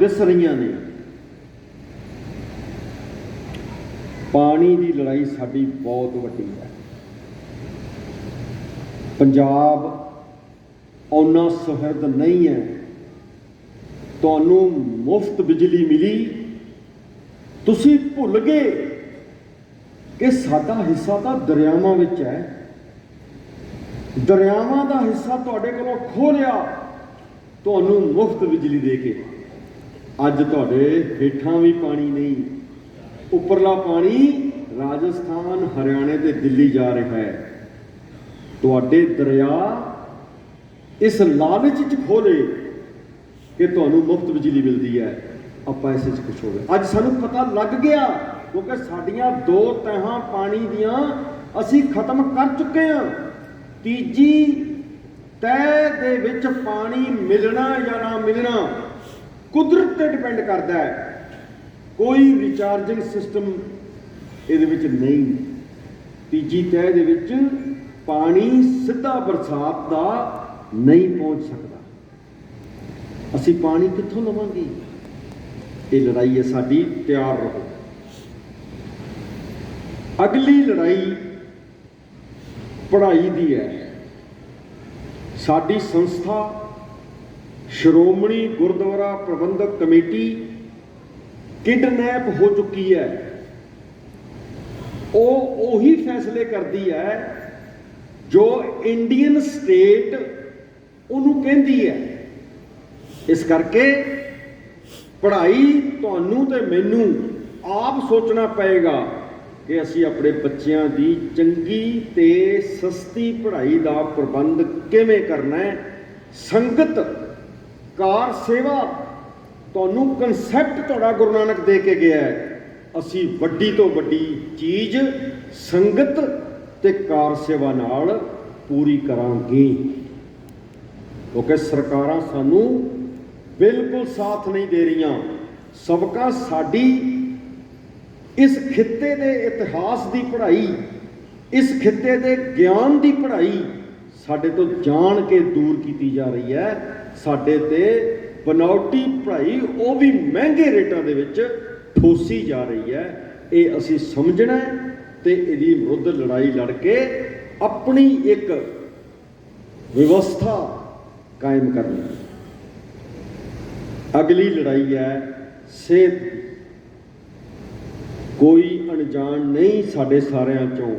ਦਿਸ ਰਹੀਆਂ ਨੇ। ਪਾਣੀ ਦੀ ਲੜਾਈ ਸਾਡੀ ਬਹੁਤ ਵੱਡੀ ਹੈ। ਪੰਜਾਬ ਉਹਨਾਂ ਸੁਹਿਰਦ ਨਹੀਂ ਹੈ। ਤੁਹਾਨੂੰ ਮੁਫਤ ਬਿਜਲੀ ਮਿਲੀ। ਤੁਸੀਂ ਭੁੱਲ ਗਏ ਕਿ ਸਾਡਾ ਹਿੱਸਾ ਤਾਂ ਦਰਿਆਵਾਂ ਵਿੱਚ ਹੈ। ਦਰਿਆਵਾਂ ਦਾ ਹਿੱਸਾ ਤੁਹਾਡੇ ਕੋਲੋਂ ਖੋਹ ਲਿਆ। ਤੁਹਾਨੂੰ ਮੁਫਤ ਬਿਜਲੀ ਦੇ ਕੇ। ਅੱਜ ਤੁਹਾਡੇ ਹੇਠਾਂ ਵੀ ਪਾਣੀ ਨਹੀਂ, ਉੱਪਰਲਾ ਪਾਣੀ ਰਾਜਸਥਾਨ, ਹਰਿਆਣੇ ਤੇ ਦਿੱਲੀ ਜਾ ਰਿਹਾ ਹੈ। ਤੁਹਾਡੇ ਦਰਿਆ ਇਸ ਲਾਲਚ ਚ ਖੋਲੇ ਕਿ ਤੁਹਾਨੂੰ ਮੁਫਤ ਬਿਜਲੀ ਮਿਲਦੀ ਹੈ। ਆਪਾਂ ਇਸ ਚ ਖੁਸ਼ ਹੋ ਅੱਜ ਸਾਨੂੰ ਪਤਾ ਲੱਗ ਗਿਆ, ਕਿਉਂਕਿ ਸਾਡੀਆਂ ਦੋ ਤਹਾਂ ਪਾਣੀ ਦੀਆਂ ਅਸੀਂ ਖਤਮ ਕਰ ਚੁੱਕੇ ਹਾਂ। ਤੀਜੀ ਤਹਿ ਦੇ ਵਿੱਚ ਪਾਣੀ ਮਿਲਣਾ ਜਾਂ ਨਾ ਮਿਲਣਾ ਕੁਦਰਤ ਤੇ ਡਿਪੈਂਡ ਕਰਦਾ ਹੈ। ਕੋਈ ਰਿਚਾਰਜਿੰਗ ਸਿਸਟਮ ਇਹਦੇ ਵਿੱਚ ਨਹੀਂ। ਤੀਜੀ ਤਹਿ ਦੇ ਵਿੱਚ ਪਾਣੀ ਸਿੱਧਾ ਬਰਸਾਤ ਦਾ ਨਹੀਂ ਪਹੁੰਚ ਸਕਦਾ। ਅਸੀਂ ਪਾਣੀ ਕਿੱਥੋਂ ਲਵਾਂਗੇ? ਇਹ ਲੜਾਈ ਹੈ ਸਾਡੀ, ਤਿਆਰ ਰਹੋ। ਅਗਲੀ ਲੜਾਈ ਪੜ੍ਹਾਈ ਦੀ ਹੈ। ਸਾਡੀ ਸੰਸਥਾ ਸ਼੍ਰੋਮਣੀ ਗੁਰਦੁਆਰਾ ਪ੍ਰਬੰਧਕ ਕਮੇਟੀ ਕਿਡਨੈਪ ਹੋ ਚੁੱਕੀ ਹੈ। ਉਹ ਉਹੀ ਫੈਸਲੇ ਕਰਦੀ ਹੈ ਜੋ ਇੰਡੀਅਨ ਸਟੇਟ ਉਹਨੂੰ ਕਹਿੰਦੀ ਹੈ। ਇਸ ਕਰਕੇ ਪੜ੍ਹਾਈ ਤੁਹਾਨੂੰ ਤੇ ਮੈਨੂੰ ਆਪ ਸੋਚਣਾ ਪਏਗਾ ਕਿ ਅਸੀਂ ਆਪਣੇ ਬੱਚਿਆਂ ਦੀ ਚੰਗੀ ਤੇ ਸਸਤੀ ਪੜ੍ਹਾਈ ਦਾ ਪ੍ਰਬੰਧ ਕਿਵੇਂ ਕਰਨਾ ਹੈ। ਸੰਗਤ ਕਾਰ ਸੇਵਾ ਤੁਹਾਨੂੰ ਕਨਸੈਪਟ ਤੁਹਾਡਾ ਗੁਰੂ ਨਾਨਕ ਦੇ ਕੇ ਗਿਆ ਹੈ। ਅਸੀਂ ਵੱਡੀ ਤੋਂ ਵੱਡੀ ਚੀਜ਼, ਸੰਗਤ ਤੇ ਕਾਰ ਸੇਵਾ ਨਾਲ ਪੂਰੀ ਕਰਾਂਗੇ। ਕਿਉਂਕਿ ਸਰਕਾਰਾਂ ਸਾਨੂੰ ਬਿਲਕੁਲ ਸਾਥ ਨਹੀਂ ਦੇ ਰਹੀਆਂ। ਸਬਕਾ ਸਾਡੀ ਇਸ ਖਿੱਤੇ ਦੇ ਇਤਿਹਾਸ ਦੀ ਪੜ੍ਹਾਈ, ਇਸ ਖਿੱਤੇ ਦੇ ਗਿਆਨ ਦੀ ਪੜ੍ਹਾਈ ਸਾਡੇ ਤੋਂ ਜਾਣ ਕੇ ਦੂਰ ਕੀਤੀ ਜਾ ਰਹੀ ਹੈ। ਸਾਡੇ ਤੇ ਬਨਾਵਟੀ ਪੜ੍ਹਾਈ ਉਹ ਵੀ ਮਹਿੰਗੇ ਰੇਟਾਂ ਦੇ ਵਿੱਚ ਠੋਸੀ ਜਾ ਰਹੀ ਹੈ ਇਹ ਅਸੀਂ ਸਮਝਣਾ ਹੈ ਤੇ ਇਹਦੀ ਵਿਰੁੱਧ ਲੜਾਈ ਲੜ ਕੇ ਆਪਣੀ ਇੱਕ ਵਿਵਸਥਾ ਕਾਇਮ ਕਰਨੀ ਅਗਲੀ ਲੜਾਈ ਹੈ ਸਿਹਤ ਦੀ। ਕੋਈ ਅਣਜਾਣ ਨਹੀਂ ਸਾਡੇ ਸਾਰਿਆਂ ਚੋਂ,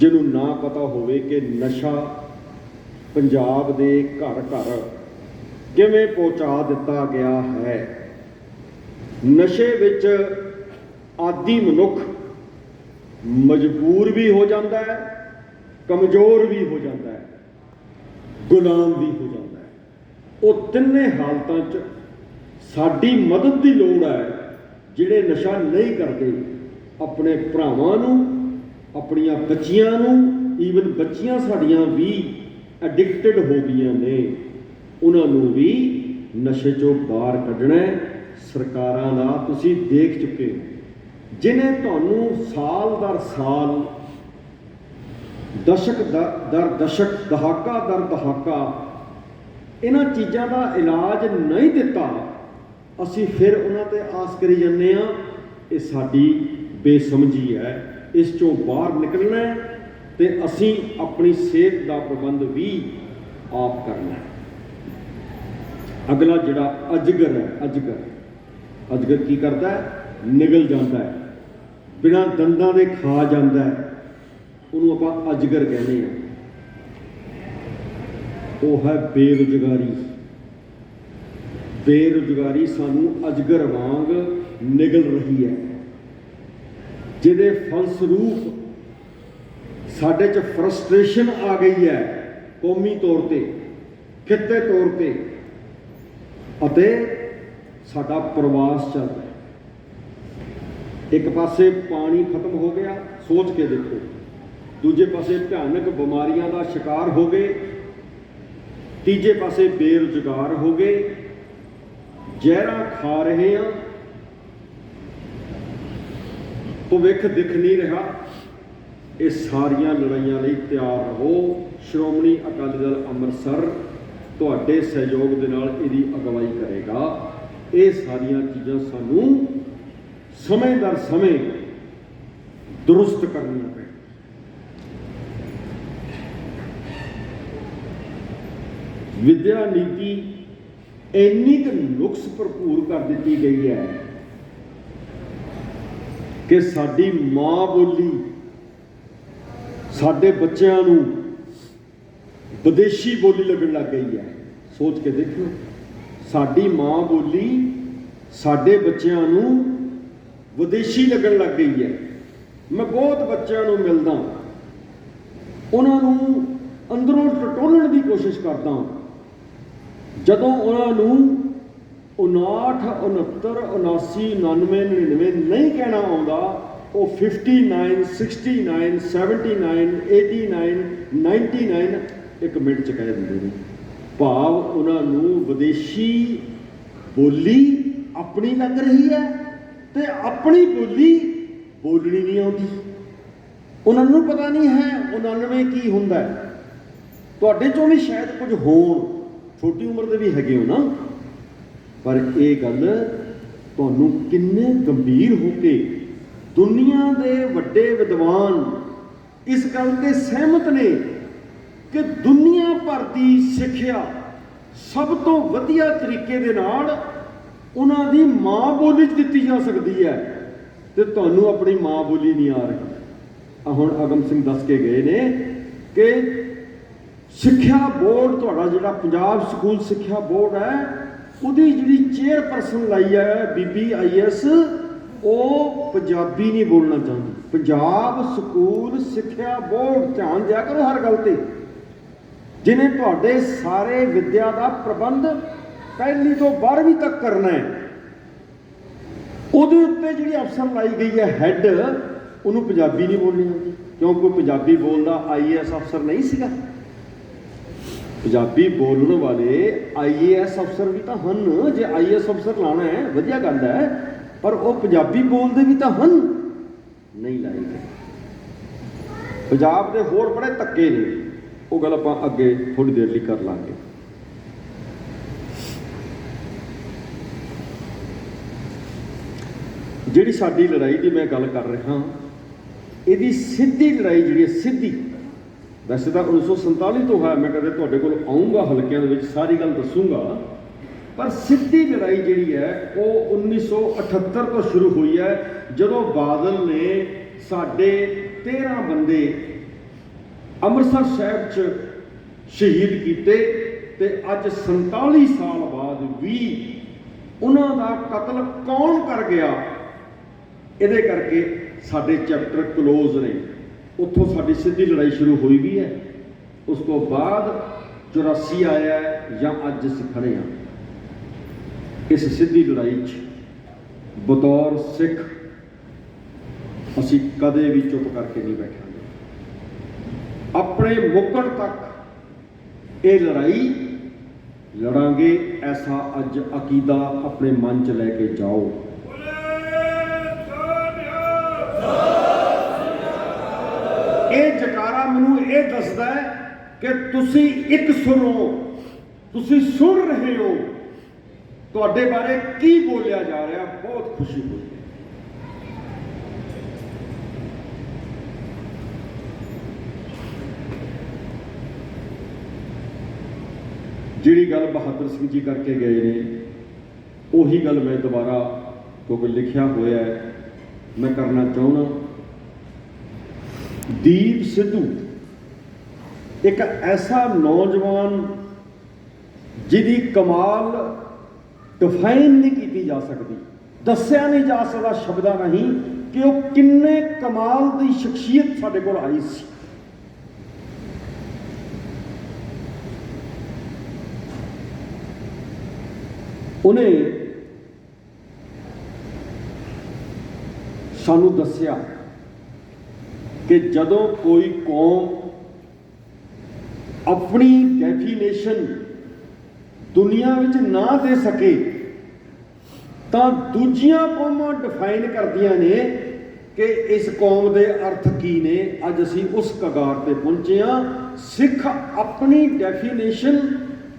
ਜਿਹਨੂੰ ਨਾ ਪਤਾ ਹੋਵੇ ਕਿ ਨਸ਼ਾ ਪੰਜਾਬ ਦੇ ਘਰ ਘਰ ਕਿਵੇਂ ਪਹੁੰਚਾ ਦਿੱਤਾ ਗਿਆ ਹੈ? ਨਸ਼ੇ ਵਿੱਚ ਆਦੀ ਮਨੁੱਖ ਮਜਬੂਰ ਵੀ ਹੋ ਜਾਂਦਾ ਹੈ, ਕਮਜ਼ੋਰ ਵੀ ਹੋ ਜਾਂਦਾ ਹੈ, ਗੁਲਾਮ ਵੀ ਹੋ ਜਾਂਦਾ ਹੈ। ਉਹ ਤਿੰਨੇ ਹਾਲਤਾਂ 'ਚ ਸਾਡੀ ਮਦਦ ਦੀ ਲੋੜ ਹੈ, ਜਿਹੜੇ ਨਸ਼ਾ ਨਹੀਂ ਕਰਦੇ। ਆਪਣੇ ਭਰਾਵਾਂ ਨੂੰ, ਆਪਣੀਆਂ ਬੱਚੀਆਂ ਨੂੰ ਈਵਨ ਬੱਚੀਆਂ ਸਾਡੀਆਂ ਵੀ ਐਡਿਕਟਡ ਹੋ ਗਈਆਂ ਨੇ, ਉਹਨਾਂ ਨੂੰ ਵੀ ਨਸ਼ੇ ਚੋਂ ਬਾਹਰ ਕੱਢਣਾ ਸਰਕਾਰਾਂ ਦਾ ਤੁਸੀਂ ਦੇਖ ਚੁੱਕੇ ਹੋ, ਜਿਨੇ ਤੁਹਾਨੂੰ ਸਾਲ ਦਰ ਸਾਲ ਦਸ਼ਕ ਦਰ ਦਰ ਦਸ਼ਕ, ਦਹਾਕਾ ਦਰ ਦਹਾਕਾ ਇਹਨਾਂ ਚੀਜ਼ਾਂ ਦਾ ਇਲਾਜ ਨਹੀਂ ਦਿੱਤਾ, ਅਸੀਂ ਫਿਰ ਉਹਨਾਂ ਤੇ ਆਸ ਕਰੀ ਜਾਂਦੇ ਆ ਇਹ ਸਾਡੀ ਬੇਸਮਝੀ ਹੈ, ਇਸ ਚੋਂ ਬਾਹਰ ਨਿਕਲਣਾ ਹੈ। ਤੇ ਅਸੀਂ ਆਪਣੀ ਸਿਹਤ ਦਾ ਪ੍ਰਬੰਧ ਵੀ ਆਪ ਕਰਨਾ ਹੈ। ਅਗਲਾ ਜਿਹੜਾ ਅਜਗਰ ਹੈ, ਅਜਗਰ। ਅਜਗਰ ਕੀ ਕਰਦਾ ਹੈ? ਨਿਗਲ ਜਾਂਦਾ ਹੈ। ਬਿਨਾਂ ਦੰਦਾਂ ਦੇ ਖਾ ਜਾਂਦਾ ਹੈ। ਉਹਨੂੰ ਆਪਾਂ ਅਜਗਰ ਕਹਿੰਦੇ ਆ ਉਹ ਹੈ ਬੇਰੁਜ਼ਗਾਰੀ। ਬੇਰੁਜ਼ਗਾਰੀ ਸਾਨੂੰ ਅਜਗਰ ਵਾਂਗ ਨਿਗਲ ਰਹੀ ਹੈ। ਜਿਹਦੇ ਫਲਸਰੂਪ ਸਾਡੇ 'ਚ ਫਰਸਟ੍ਰੇਸ਼ਨ ਆ ਗਈ ਹੈ ਕੌਮੀ ਤੌਰ ਤੇ, ਖਿੱਤੇ ਤੌਰ ਤੇ। ਅਤੇ ਸਾਡਾ ਪ੍ਰਵਾਸ ਚੱਲ ਰਿਹਾ ਇੱਕ ਪਾਸੇ ਪਾਣੀ ਖਤਮ ਹੋ ਗਿਆ, ਸੋਚ ਕੇ ਦੇਖੋ। ਦੂਜੇ ਪਾਸੇ ਭਿਆਨਕ ਬਿਮਾਰੀਆਂ ਦਾ ਸ਼ਿਕਾਰ ਹੋ ਗਏ। ਤੀਜੇ ਪਾਸੇ ਬੇਰੁਜ਼ਗਾਰ ਹੋ ਗਏ। ਜ਼ਹਿਰਾਂ ਖਾ ਰਹੇ ਆ ਭਵਿੱਖ ਦਿਖ ਨਹੀਂ ਰਿਹਾ। ਇਹ ਸਾਰੀਆਂ ਲੜਾਈਆਂ ਲਈ ਤਿਆਰ ਰਹੋ। ਸ਼੍ਰੋਮਣੀ ਅਕਾਲੀ ਦਲ ਅੰਮ੍ਰਿਤਸਰ ਤੁਹਾਡੇ ਸਹਿਯੋਗ ਦੇ ਨਾਲ ਇਹਦੀ ਅਗਵਾਈ ਕਰੇਗਾ। ਇਹ ਸਾਰੀਆਂ ਚੀਜ਼ਾਂ ਸਾਨੂੰ ਸਮੇਂ ਦਰ ਸਮੇਂ ਦਰੁਸਤ ਕਰਨੀਆਂ ਪੈਣ। ਵਿਦਿਆ ਨੀਤੀ ਇੰਨੀ ਕੁ ਨੁਕਸ ਭਰਪੂਰ ਕਰ ਦਿੱਤੀ ਗਈ ਹੈ ਕਿ ਸਾਡੀ ਮਾਂ ਬੋਲੀ ਸਾਡੇ ਬੱਚਿਆਂ ਨੂੰ ਵਿਦੇਸ਼ੀ ਬੋਲੀ ਲੱਗਣ ਲੱਗ ਗਈ ਹੈ। ਸੋਚ ਕੇ ਦੇਖਿਓ। ਸਾਡੀ ਮਾਂ ਬੋਲੀ ਸਾਡੇ ਬੱਚਿਆਂ ਨੂੰ ਵਿਦੇਸ਼ੀ ਲੱਗਣ ਲੱਗ ਗਈ ਹੈ। ਮੈਂ ਬਹੁਤ ਬੱਚਿਆਂ ਨੂੰ ਮਿਲਦਾ ਉਹਨਾਂ ਨੂੰ ਅੰਦਰੋਂ ਟਟੋਲਣ ਦੀ ਕੋਸ਼ਿਸ਼ ਕਰਦਾ ਜਦੋਂ ਉਹਨਾਂ ਨੂੰ 59 69 79 99 99 ਨਹੀਂ ਕਹਿਣਾ ਆਉਂਦਾ ਉਹ 59 69 79 89 99 ਇੱਕ ਮਿੰਟ ਚ ਕਹਿ ਦਿੰਦੇ ਨੇ। ਭਾਵ ਉਹਨਾਂ ਨੂੰ ਵਿਦੇਸ਼ੀ ਬੋਲੀ ਆਪਣੀ ਲੱਗ ਰਹੀ ਹੈ ਤੇ ਆਪਣੀ ਬੋਲੀ ਬੋਲਣੀ ਨਹੀਂ ਆਉਂਦੀ। ਉਹਨਾਂ ਨੂੰ ਪਤਾ ਨਹੀਂ ਹੈ 99 ਕੀ ਹੁੰਦਾ ਤੁਹਾਡੇ ਚੋਂ ਵੀ ਸ਼ਾਇਦ ਕੁਝ ਹੋਣ, ਛੋਟੀ ਉਮਰ ਦੇ ਵੀ ਹੈਗੇ ਹੋ ਨਾ। ਪਰ ਇਹ ਗੱਲ ਤੁਹਾਨੂੰ ਕਿੰਨੇ ਗੰਭੀਰ ਹੋ ਕੇ ਦੁਨੀਆ ਦੇ ਵੱਡੇ ਵਿਦਵਾਨ ਇਸ ਗੱਲ ਤੇ ਸਹਿਮਤ ਨੇ ਕਿ ਦੁਨੀਆ ਭਰ ਦੀ ਸਿੱਖਿਆ ਸਭ ਤੋਂ ਵਧੀਆ ਤਰੀਕੇ ਦੇ ਨਾਲ ਉਹਨਾਂ ਦੀ ਮਾਂ ਬੋਲੀ 'ਚ ਦਿੱਤੀ ਜਾ ਸਕਦੀ ਹੈ ਤੇ ਤੁਹਾਨੂੰ ਆਪਣੀ ਮਾਂ ਬੋਲੀ ਨਹੀਂ ਆ ਰਹੀ। ਆ ਹੁਣ ਅਗਮ ਸਿੰਘ ਦੱਸ ਕੇ ਗਏ ਨੇ ਕਿ ਸਿੱਖਿਆ ਬੋਰਡ ਤੁਹਾਡਾ ਜਿਹੜਾ ਪੰਜਾਬ ਸਕੂਲ ਸਿੱਖਿਆ ਬੋਰਡ ਹੈ, ਉਹਦੀ ਜਿਹੜੀ ਚੇਅਰਪਰਸਨ ਲਾਈ ਹੈ ਬੀਬੀ ਆਈਐਸ ਉਹ ਪੰਜਾਬੀ ਨਹੀਂ ਬੋਲਣਾ ਚਾਹੁੰਦੀ। ਪੰਜਾਬ ਸਕੂਲ, ਸਿੱਖਿਆ ਬੋਰਡ, ਧਿਆਨ ਦਿਆ ਕਰੋ ਹਰ ਗੱਲ ਤੇ। ਜਿਨੇ ਤੁਹਾਡੇ ਸਾਰੇ ਵਿੱਦਿਆ ਦਾ ਪ੍ਰਬੰਧ ਪਹਿਲੀ ਤੋਂ 12ਵੀਂ ਤੱਕ ਕਰਨਾ ਹੈ। ਉਹਦੇ ਉੱਤੇ ਜਿਹੜੀ ਅਫਸਰ ਲਾਈ ਗਈ ਹੈ ਹੈੱਡ ਉਹਨੂੰ ਪੰਜਾਬੀ ਨਹੀਂ ਬੋਲਣੀ ਆਉਂਦੀ। ਕਿਉਂ? ਕੋਈ ਪੰਜਾਬੀ ਬੋਲਦਾ ਆਈਏਐਸ ਅਫਸਰ ਨਹੀਂ ਸੀਗਾ। ਪੰਜਾਬੀ ਬੋਲਣ ਵਾਲੇ ਆਈਏਐਸ ਅਫਸਰ ਵੀ ਤਾਂ ਹਨ। ਜੇ ਆਈਏਐਸ ਅਫਸਰ ਲਾਣਾ ਹੈ, ਵਧੀਆ ਗੱਲ ਹੈ। ਪਰ ਉਹ ਪੰਜਾਬੀ ਬੋਲਦੇ ਵੀ ਤਾਂ ਹਨ। ਨਹੀਂ ਲਾਏ ਗਏ। ਪੰਜਾਬ ਦੇ ਹੋਰ ਬੜੇ ਤੱਕੇ ਨੇ। ਉਹ ਗੱਲ ਆਪਾਂ ਅੱਗੇ ਥੋੜੀ ਦੇਰ ਲਈ ਕਰ ਲਾਂਗੇ। ਜਿਹੜੀ ਸਾਡੀ ਲੜਾਈ ਦੀ ਮੈਂ ਗੱਲ ਕਰ ਰਿਹਾ ਇਹਦੀ ਸਿੱਧੀ ਲੜਾਈ ਜਿਹੜੀ ਹੈ ਸਿੱਧੀ। ਵੈਸੇ ਤਾਂ 1947 ਤੋਂ ਹੈ ਮੈਂ ਕਦੇ ਤੁਹਾਡੇ ਕੋਲ ਆਉਂਗਾ ਹਲਕਿਆਂ ਦੇ ਵਿੱਚ, ਸਾਰੀ ਗੱਲ ਦੱਸੂਗਾ। ਪਰ ਸਿੱਧੀ ਲੜਾਈ ਜਿਹੜੀ ਹੈ, ਉਹ 1978 ਤੋਂ ਸ਼ੁਰੂ ਹੋਈ ਹੈ, ਜਦੋਂ ਬਾਦਲ ਨੇ ਸਾਡੇ 13 ਬੰਦੇ ਅੰਮ੍ਰਿਤਸਰ ਸਾਹਿਬ 'ਚ ਸ਼ਹੀਦ ਕੀਤੇ ਤੇ ਅੱਜ 47 ਸਾਲ ਬਾਅਦ ਵੀ ਉਹਨਾਂ ਦਾ ਕਤਲ ਕੌਣ ਕਰ ਗਿਆ, ਇਹਦੇ ਕਰਕੇ ਸਾਡੇ ਚੈਪਟਰ ਕਲੋਜ਼ ਨੇ। ਉੱਥੋਂ ਸਾਡੀ ਸਿੱਧੀ ਲੜਾਈ ਸ਼ੁਰੂ ਹੋਈ ਵੀ ਹੈ। ਉਸ ਤੋਂ ਬਾਅਦ 84 ਆਇਆ ਜਾਂ ਅੱਜ ਅਸੀਂ ਖੜੇ ਹਾਂ। ਇਸ ਸਿੱਧੀ ਲੜਾਈ 'ਚ ਬਤੌਰ ਸਿੱਖ ਅਸੀਂ ਕਦੇ ਵੀ ਚੁੱਪ ਕਰਕੇ ਨਹੀਂ ਬੈਠਾਂਗੇ। ਆਪਣੇ ਮੁੱਕਣ ਤੱਕ ਇਹ ਲੜਾਈ ਲੜਾਂਗੇ, ਐਸਾ ਅੱਜ ਅਕੀਦਾ ਆਪਣੇ ਮਨ 'ਚ ਲੈ ਕੇ ਜਾਓ। ਇਹ ਜਕਾਰਾ ਮੈਨੂੰ ਇਹ ਦੱਸਦਾ ਹੈ ਕਿ ਤੁਸੀਂ ਇੱਕ ਸੁਣੋ, ਤੁਸੀਂ ਸੁਣ ਰਹੇ ਹੋ। ਤੁਹਾਡੇ ਬਾਰੇ ਕੀ ਬੋਲਿਆ ਜਾ ਰਿਹਾ? ਬਹੁਤ ਖੁਸ਼ੀ ਹੋਈ। ਜਿਹੜੀ ਗੱਲ ਬਹਾਦਰ ਸਿੰਘ ਜੀ ਕਰਕੇ ਗਏ ਨੇ, ਉਹੀ ਗੱਲ ਮੈਂ ਦੁਬਾਰਾ ਕਿਉਂਕਿ ਲਿਖਿਆ ਹੋਇਆ ਹੈ, ਮੈਂ ਕਰਨਾ ਚਾਹੁੰਦਾ। ਦੀਪ ਸਿੱਧੂ ਇੱਕ ਐਸਾ ਨੌਜਵਾਨ ਜਿਹਦੀ ਕਮਾਲ ਡਿਫਾਈਨ ਨਹੀਂ ਕੀਤੀ ਜਾ ਸਕਦੀ। ਦੱਸਿਆ ਨਹੀਂ ਜਾ ਸਕਦਾ ਸ਼ਬਦਾਂ ਨਹੀਂ ਕਿ ਉਹ ਕਿੰਨੇ ਕਮਾਲ ਦੀ ਸ਼ਖਸੀਅਤ ਸਾਡੇ ਕੋਲ ਆਈ ਸੀ। ਉਹਨੇ ਸਾਨੂੰ ਦੱਸਿਆ ਕਿ ਜਦੋਂ ਕੋਈ ਕੌਮ ਆਪਣੀ ਡੈਫੀਨੇਸ਼ਨ ਦੁਨੀਆ ਵਿੱਚ ਨਾ ਦੇ ਸਕੇ, ਤਾਂ ਦੂਜੀਆਂ ਕੌਮਾਂ ਡਿਫਾਈਨ ਕਰਦੀਆਂ ਨੇ ਕਿ ਇਸ ਕੌਮ ਦੇ ਅਰਥ ਕੀ ਨੇ। ਅੱਜ ਅਸੀਂ ਉਸ ਕਗਾਰ ਤੇ ਪਹੁੰਚੇ ਹਾਂ। ਸਿੱਖ ਆਪਣੀ ਡੈਫੀਨੇਸ਼ਨ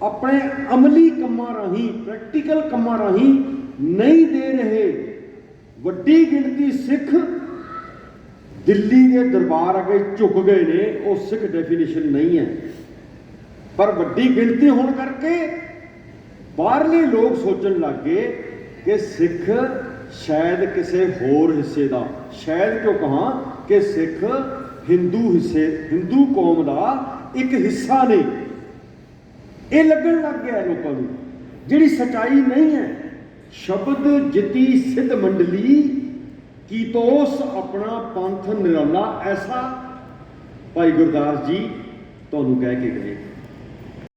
ਆਪਣੇ ਅਮਲੀ ਕੰਮਾਂ ਰਾਹੀਂ ਪ੍ਰੈਕਟੀਕਲ ਕੰਮਾਂ ਰਾਹੀਂ ਨਹੀਂ ਦੇ ਰਹੇ। ਵੱਡੀ ਗਿਣਤੀ ਸਿੱਖ ਦਿੱਲੀ ਦੇ ਦਰਬਾਰ ਅੱਗੇ ਝੁਕ ਗਏ ਨੇ। ਉਹ ਸਿੱਖ ਡੈਫੀਨੇਸ਼ਨ ਨਹੀਂ ਹੈ। ਪਰ ਵੱਡੀ ਗਿਣਤੀ ਹੋਣ ਕਰਕੇ ਬਾਹਰਲੇ ਲੋਕ ਸੋਚਣ ਲੱਗੇ ਕਿ ਸਿੱਖ ਸ਼ਾਇਦ ਕਿਸੇ ਹੋਰ ਹਿੱਸੇ ਦਾ, ਸ਼ਾਇਦ ਕਿਉਂ ਕਹਾਂ ਕਿ ਸਿੱਖ ਹਿੰਦੂ ਹਿੱਸੇ, ਹਿੰਦੂ ਕੌਮ ਦਾ ਇੱਕ ਹਿੱਸਾ ਨੇ। ਇਹ ਲੱਗਣ ਲੱਗ ਗਿਆ ਲੋਕਾਂ ਨੂੰ, ਜਿਹੜੀ ਸਚਾਈ ਨਹੀਂ ਹੈ, ਸ਼ਬਦ ਜਿਤੀ ਸਿੱਧ ਮੰਡਲੀ ਕੀ ਤੋਸ ਆਪਣਾ ਪੰਥ ਨਿਰਾਲਾ, ਐਸਾ ਭਾਈ ਗੁਰਦਾਸ ਜੀ ਤੁਹਾਨੂੰ ਕਹਿ ਕੇ ਗਏ।